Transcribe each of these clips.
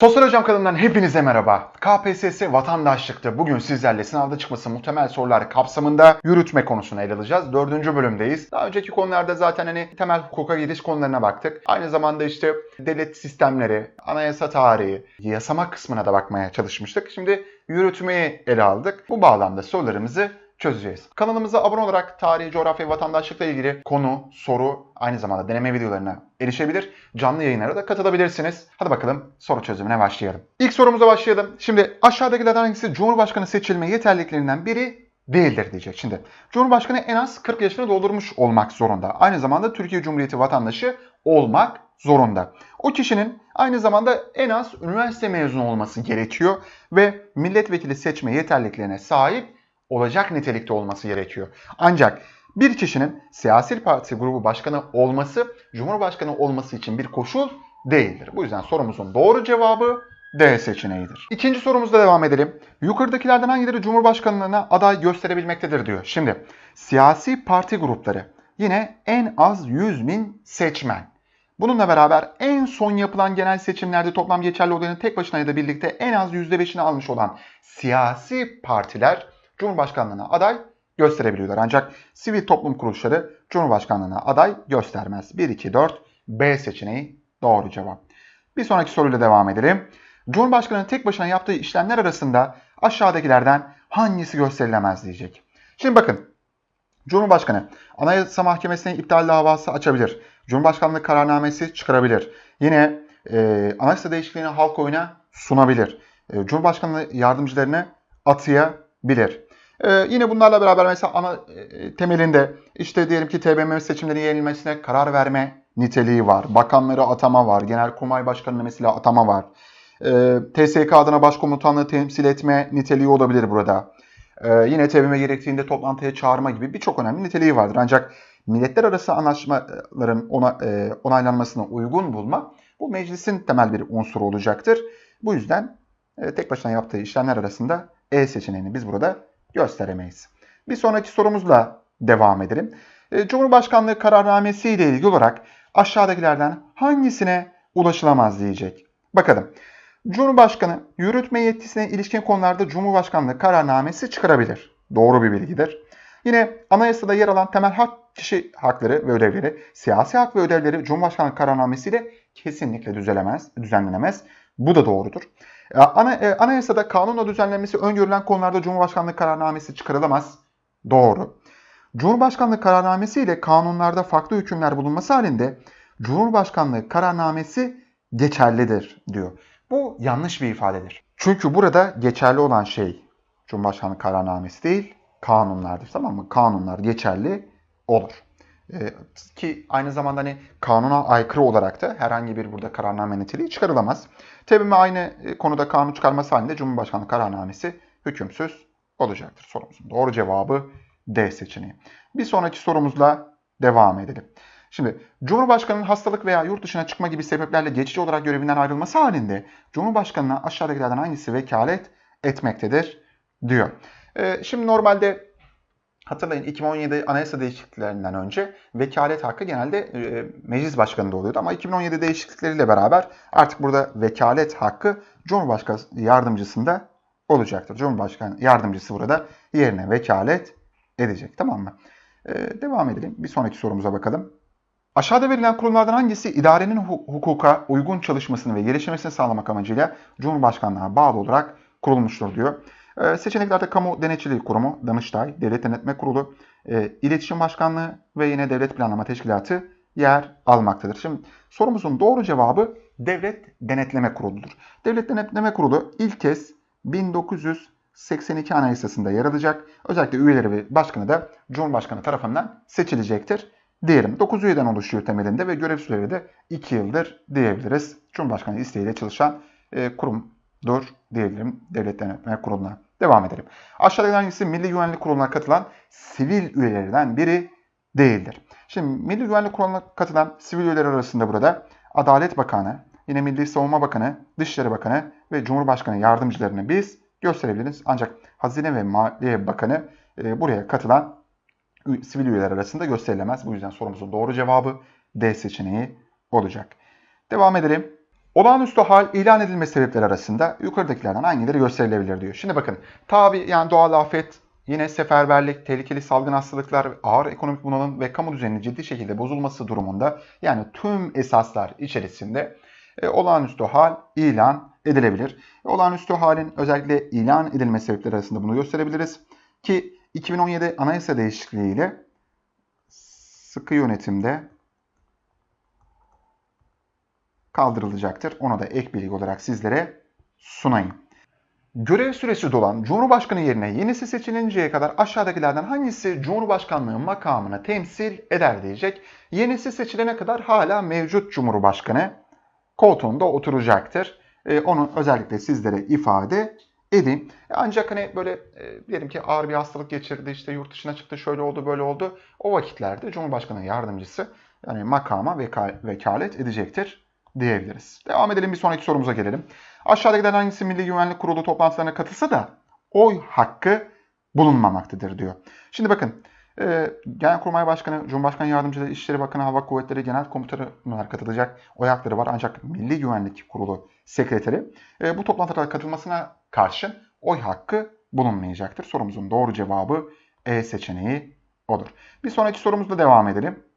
Sosyal Hocam kanalından hepinize merhaba. KPSS vatandaşlıkta bugün sizlerle sınavda çıkması muhtemel sorular kapsamında yürütme konusunu ele alacağız. Dördüncü bölümdeyiz. Daha önceki konularda zaten hani temel hukuka giriş konularına baktık. Aynı zamanda işte devlet sistemleri, anayasa tarihi, yasama kısmına da bakmaya çalışmıştık. Şimdi yürütmeyi ele aldık. Bu bağlamda sorularımızı çözeceğiz. Kanalımıza abone olarak tarihi, coğrafya vatandaşlıkla ilgili konu, soru, aynı zamanda deneme videolarına erişebilir. Canlı yayınlara da katılabilirsiniz. Hadi bakalım soru çözümüne başlayalım. İlk sorumuza başlayalım. Şimdi aşağıdakilerden hangisi Cumhurbaşkanı seçilme yeterliliklerinden biri değildir diyecek. Şimdi Cumhurbaşkanı en az 40 yaşını doldurmuş olmak zorunda. Aynı zamanda Türkiye Cumhuriyeti vatandaşı olmak zorunda. O kişinin aynı zamanda en az üniversite mezunu olması gerekiyor ve milletvekili seçme yeterliliklerine sahip olacak nitelikte olması gerekiyor. Ancak bir kişinin siyasi parti grubu başkanı olması, cumhurbaşkanı olması için bir koşul değildir. Bu yüzden sorumuzun doğru cevabı D seçeneğidir. İkinci sorumuzda devam edelim. Yukarıdakilerden hangileri cumhurbaşkanlığına aday gösterebilmektedir diyor. Şimdi siyasi parti grupları yine en az 100 bin seçmen. Bununla beraber en son yapılan genel seçimlerde toplam geçerli oyların tek başına ya da birlikte en az %5'ini almış olan siyasi partiler Cumhurbaşkanlığına aday gösterebiliyorlar. Ancak sivil toplum kuruluşları Cumhurbaşkanlığına aday göstermez. 1, 2, 4 B seçeneği doğru cevap. Bir sonraki soruyla devam edelim. Cumhurbaşkanının tek başına yaptığı işlemler arasında aşağıdakilerden hangisi gösterilemez diyecek. Şimdi bakın. Cumhurbaşkanı Anayasa Mahkemesi'ne iptal davası açabilir. Cumhurbaşkanlığı kararnamesi çıkarabilir. Yine e, anayasa değişikliğini halk oyuna sunabilir. E, Cumhurbaşkanlığı yardımcılarını atayabilir. Ee, yine bunlarla beraber mesela ana e, temelinde işte diyelim ki TBMM seçimlerinin yenilmesine karar verme niteliği var. Bakanları atama var. Genelkurmay Başkanı'na mesela atama var. Ee, TSK adına başkomutanlığı temsil etme niteliği olabilir burada. Ee, yine TBMM gerektiğinde toplantıya çağırma gibi birçok önemli niteliği vardır. Ancak milletler arası anlaşmaların ona, e, onaylanmasına uygun bulma bu meclisin temel bir unsuru olacaktır. Bu yüzden e, tek başına yaptığı işlemler arasında E seçeneğini biz burada gösteremeyiz. Bir sonraki sorumuzla devam edelim. E, Cumhurbaşkanlığı kararnamesi ile ilgili olarak aşağıdakilerden hangisine ulaşılamaz diyecek. Bakalım. Cumhurbaşkanı yürütme yetkisine ilişkin konularda Cumhurbaşkanlığı kararnamesi çıkarabilir. Doğru bir bilgidir. Yine anayasada yer alan temel hak kişi hakları ve ödevleri, siyasi hak ve ödevleri Cumhurbaşkanlığı kararnamesiyle kesinlikle düzelemez, düzenlenemez. Bu da doğrudur. Ana, e, anayasada kanunla düzenlenmesi öngörülen konularda Cumhurbaşkanlığı kararnamesi çıkarılamaz. Doğru. Cumhurbaşkanlığı kararnamesi ile kanunlarda farklı hükümler bulunması halinde Cumhurbaşkanlığı kararnamesi geçerlidir diyor. Bu yanlış bir ifadedir. Çünkü burada geçerli olan şey Cumhurbaşkanlığı kararnamesi değil, kanunlardır. Tamam mı? Kanunlar geçerli olur. Ee, ki aynı zamanda hani kanuna aykırı olarak da herhangi bir burada kararname niteliği çıkarılamaz. TBMM aynı e, konuda kanun çıkarması halinde Cumhurbaşkanlığı kararnamesi hükümsüz olacaktır. Sorumuzun doğru cevabı D seçeneği. Bir sonraki sorumuzla devam edelim. Şimdi Cumhurbaşkanı'nın hastalık veya yurt dışına çıkma gibi sebeplerle geçici olarak görevinden ayrılması halinde Cumhurbaşkanı'na aşağıdakilerden hangisi vekalet etmektedir diyor. Ee, şimdi normalde Hatırlayın 2017 anayasa değişikliklerinden önce vekalet hakkı genelde e, meclis başkanında oluyordu. Ama 2017 değişiklikleriyle beraber artık burada vekalet hakkı Cumhurbaşkanı yardımcısında olacaktır. Cumhurbaşkanı yardımcısı burada yerine vekalet edecek. Tamam mı? E, devam edelim. Bir sonraki sorumuza bakalım. Aşağıda verilen kurumlardan hangisi idarenin hukuka uygun çalışmasını ve gelişmesini sağlamak amacıyla Cumhurbaşkanlığına bağlı olarak kurulmuştur diyor. Ee, seçeneklerde Kamu Denetçiliği Kurumu, Danıştay, Devlet Denetme Kurulu, e, İletişim Başkanlığı ve yine Devlet Planlama Teşkilatı yer almaktadır. Şimdi sorumuzun doğru cevabı Devlet Denetleme Kurulu'dur. Devlet Denetleme Kurulu ilk kez 1982 Anayasası'nda yer alacak. Özellikle üyeleri ve başkanı da Cumhurbaşkanı tarafından seçilecektir diyelim. 9 üyeden oluşuyor temelinde ve görev süreleri de 2 yıldır diyebiliriz. Cumhurbaşkanı isteğiyle çalışan e, kurumdur diyebilirim Devlet Denetleme Kurulu'na. Devam edelim. Aşağıdaki hangisi Milli Güvenlik Kurulu'na katılan sivil üyelerinden biri değildir? Şimdi Milli Güvenlik Kurulu'na katılan sivil üyeler arasında burada Adalet Bakanı, yine Milli Savunma Bakanı, Dışişleri Bakanı ve Cumhurbaşkanı yardımcılarını biz gösterebiliriz. Ancak Hazine ve Maliye Bakanı e, buraya katılan sivil üyeler arasında gösterilemez. Bu yüzden sorumuzun doğru cevabı D seçeneği olacak. Devam edelim. Olağanüstü hal ilan edilme sebepleri arasında yukarıdakilerden hangileri gösterilebilir diyor. Şimdi bakın tabi yani doğal afet, yine seferberlik, tehlikeli salgın hastalıklar, ağır ekonomik bunalım ve kamu düzeninin ciddi şekilde bozulması durumunda yani tüm esaslar içerisinde e, olağanüstü hal ilan edilebilir. Olağanüstü halin özellikle ilan edilme sebepleri arasında bunu gösterebiliriz. Ki 2017 anayasa değişikliğiyle sıkı yönetimde kaldırılacaktır. Onu da ek bilgi olarak sizlere sunayım. Görev süresi dolan Cumhurbaşkanı yerine yenisi seçilinceye kadar aşağıdakilerden hangisi Cumhurbaşkanlığı makamını temsil eder diyecek. Yenisi seçilene kadar hala mevcut Cumhurbaşkanı koltuğunda oturacaktır. Ee, onu özellikle sizlere ifade edeyim. Ancak hani böyle e, diyelim ki ağır bir hastalık geçirdi, işte yurt dışına çıktı, şöyle oldu, böyle oldu. O vakitlerde Cumhurbaşkanı yardımcısı yani makama veka vekalet edecektir diyebiliriz. Devam edelim bir sonraki sorumuza gelelim. Aşağıdakilerden hangisi Milli Güvenlik Kurulu toplantılarına katılsa da oy hakkı bulunmamaktadır diyor. Şimdi bakın e, Genelkurmay Başkanı, Cumhurbaşkanı Yardımcıları, İçişleri Bakanı, Hava Kuvvetleri Genel Komutanı katılacak oy hakları var. Ancak Milli Güvenlik Kurulu Sekreteri e, bu toplantılara katılmasına karşın oy hakkı bulunmayacaktır. Sorumuzun doğru cevabı E seçeneği olur. Bir sonraki sorumuzla devam edelim.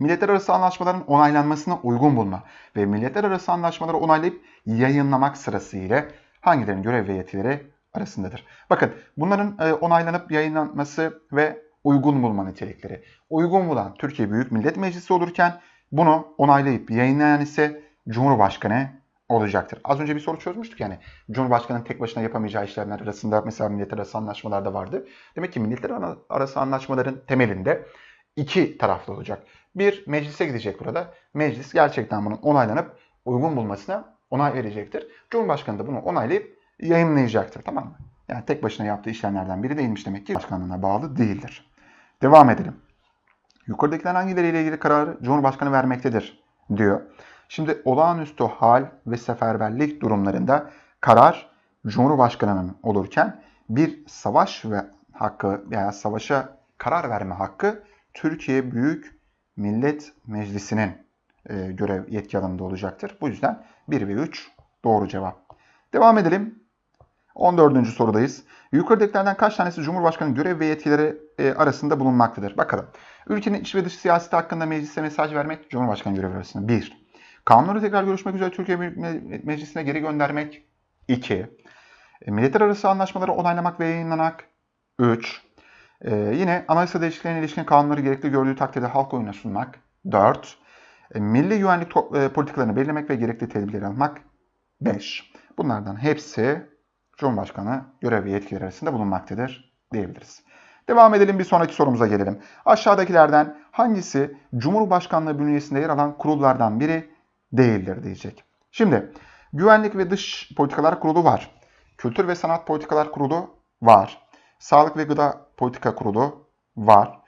Milletler arası anlaşmaların onaylanmasına uygun bulma ve milletler arası anlaşmaları onaylayıp yayınlamak sırasıyla hangilerinin görev ve yetkileri arasındadır. Bakın bunların e, onaylanıp yayınlanması ve uygun bulma nitelikleri. Uygun bulan Türkiye Büyük Millet Meclisi olurken bunu onaylayıp yayınlayan ise Cumhurbaşkanı olacaktır. Az önce bir soru çözmüştük yani. Cumhurbaşkanının tek başına yapamayacağı işlemler arasında mesela milletler arası anlaşmalar da vardı. Demek ki milletler arası anlaşmaların temelinde iki taraflı olacak. Bir meclise gidecek burada. Meclis gerçekten bunun onaylanıp uygun bulmasına onay verecektir. Cumhurbaşkanı da bunu onaylayıp yayınlayacaktır. Tamam mı? Yani tek başına yaptığı işlemlerden biri değilmiş demek ki başkanlığına bağlı değildir. Devam edelim. Yukarıdakiler hangileriyle ilgili kararı Cumhurbaşkanı vermektedir diyor. Şimdi olağanüstü hal ve seferberlik durumlarında karar Cumhurbaşkanı'nın olurken bir savaş ve hakkı veya savaşa karar verme hakkı Türkiye Büyük Millet Meclisi'nin e, görev yetki alanında olacaktır. Bu yüzden 1 ve 3 doğru cevap. Devam edelim. 14. sorudayız. Yukarıdakilerden kaç tanesi Cumhurbaşkanı görev ve yetkileri e, arasında bulunmaktadır? Bakalım. Ülkenin iç ve dış siyaseti hakkında meclise mesaj vermek Cumhurbaşkanı görevi arasında. 1. Kanunları tekrar görüşmek üzere Türkiye Büyük Meclisi'ne geri göndermek. 2. E, milletler arası anlaşmaları onaylamak ve yayınlamak. 3. Ee, yine anayasa değişikliklerine ilişkin kanunları gerekli gördüğü takdirde halk oyuna sunmak. 4. E, milli güvenlik e, politikalarını belirlemek ve gerekli tedbirleri almak. 5. Bunlardan hepsi Cumhurbaşkanı görev ve yetkileri arasında bulunmaktadır diyebiliriz. Devam edelim bir sonraki sorumuza gelelim. Aşağıdakilerden hangisi Cumhurbaşkanlığı bünyesinde yer alan kurullardan biri değildir diyecek. Şimdi Güvenlik ve Dış Politikalar Kurulu var. Kültür ve Sanat Politikalar Kurulu var. Sağlık ve Gıda Politika Kurulu var.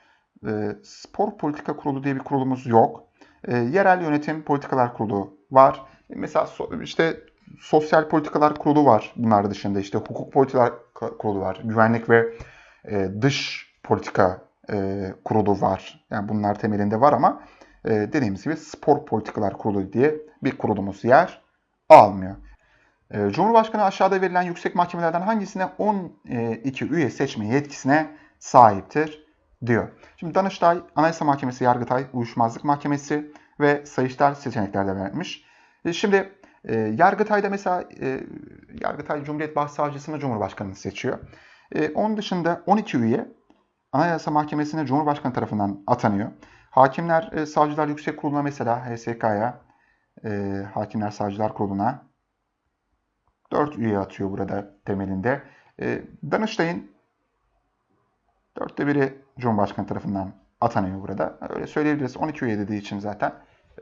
E, Spor Politika Kurulu diye bir kurulumuz yok. E, Yerel Yönetim Politikalar Kurulu var. E, mesela so, işte Sosyal Politikalar Kurulu var bunlar dışında. işte Hukuk Politikalar Kurulu var. Güvenlik ve e, Dış Politika e, Kurulu var. Yani bunlar temelinde var ama e, dediğimiz gibi Spor Politikalar Kurulu diye bir kurulumuz yer almıyor. Ee, Cumhurbaşkanı aşağıda verilen yüksek mahkemelerden hangisine 12 üye seçme yetkisine sahiptir diyor. Şimdi Danıştay, Anayasa Mahkemesi, Yargıtay, Uyuşmazlık Mahkemesi ve Sayıştay seçeneklerde vermiş. E, şimdi e, Yargıtay'da mesela e, Yargıtay Cumhuriyet Başsavcısını Cumhurbaşkanı seçiyor. Onun dışında 12 üye Anayasa Mahkemesi'ne Cumhurbaşkanı tarafından atanıyor. Hakimler, Savcılar Yüksek Kurulu'na mesela HSK'ya, Hakimler Savcılar Kurulu'na 4 üye atıyor burada temelinde. E, Danıştay'ın dörtte biri Cumhurbaşkanı tarafından atanıyor burada. Öyle söyleyebiliriz. 12 üye dediği için zaten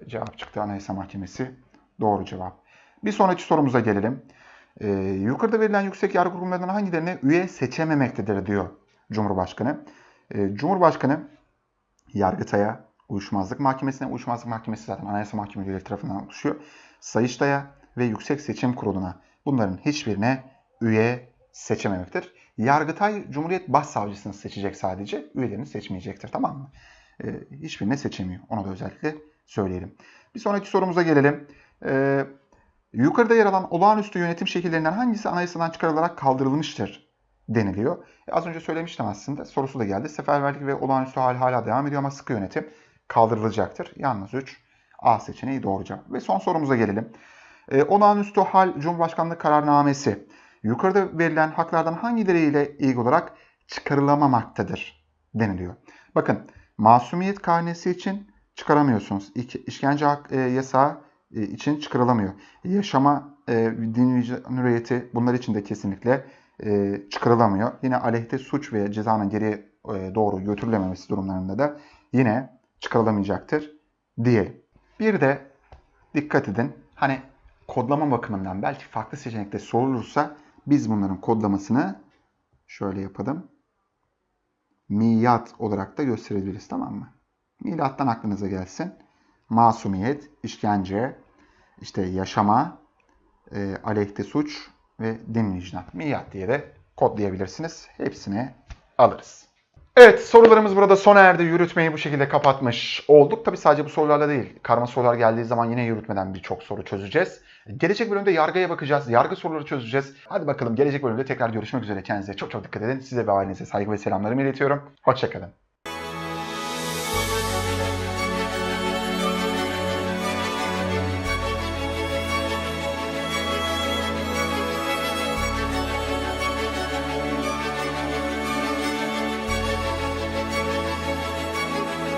cevap çıktı Anayasa Mahkemesi. Doğru cevap. Bir sonraki sorumuza gelelim. E, yukarıda verilen yüksek yargı kurumlarından hangilerine üye seçememektedir diyor Cumhurbaşkanı. E, Cumhurbaşkanı Yargıtay'a, Uyuşmazlık Mahkemesi'ne, Uyuşmazlık Mahkemesi zaten Anayasa Mahkemeleri tarafından oluşuyor. Sayıştay'a ve Yüksek Seçim Kurulu'na bunların hiçbirine üye seçememektir. Yargıtay Cumhuriyet Başsavcısını seçecek sadece. Üyelerini seçmeyecektir. Tamam mı? Ee, hiçbirine seçemiyor. Onu da özellikle söyleyelim. Bir sonraki sorumuza gelelim. Ee, Yukarıda yer alan olağanüstü yönetim şekillerinden hangisi anayasadan çıkarılarak kaldırılmıştır deniliyor. E, az önce söylemiştim aslında. Sorusu da geldi. Seferberlik ve olağanüstü hal hala devam ediyor ama sıkı yönetim kaldırılacaktır. Yalnız 3 A seçeneği doğru cevap. Ve son sorumuza gelelim. E, olağanüstü hal Cumhurbaşkanlığı kararnamesi yukarıda verilen haklardan hangileriyle ilgili olarak çıkarılamamaktadır deniliyor. Bakın masumiyet karnesi için çıkaramıyorsunuz. İki, işkence hak, e, yasağı e, için çıkarılamıyor. Yaşama, e, din vicdan hürriyeti bunlar için de kesinlikle e, çıkarılamıyor. Yine aleyhte suç ve cezanın geriye e, doğru götürülememesi durumlarında da yine çıkarılamayacaktır diyelim. Bir de dikkat edin. Hani kodlama bakımından belki farklı seçenekte sorulursa biz bunların kodlamasını şöyle yapalım. Miyat olarak da gösterebiliriz tamam mı? Milattan aklınıza gelsin. Masumiyet, işkence, işte yaşama, e, aleyhte suç ve din vicdan. Miyat diye de kodlayabilirsiniz. Hepsini alırız. Evet sorularımız burada sona erdi. Yürütmeyi bu şekilde kapatmış olduk. Tabi sadece bu sorularla değil. Karma sorular geldiği zaman yine yürütmeden birçok soru çözeceğiz. Gelecek bölümde yargıya bakacağız. Yargı soruları çözeceğiz. Hadi bakalım gelecek bölümde tekrar görüşmek üzere. Kendinize çok çok dikkat edin. Size ve ailenize saygı ve selamlarımı iletiyorum. Hoşçakalın.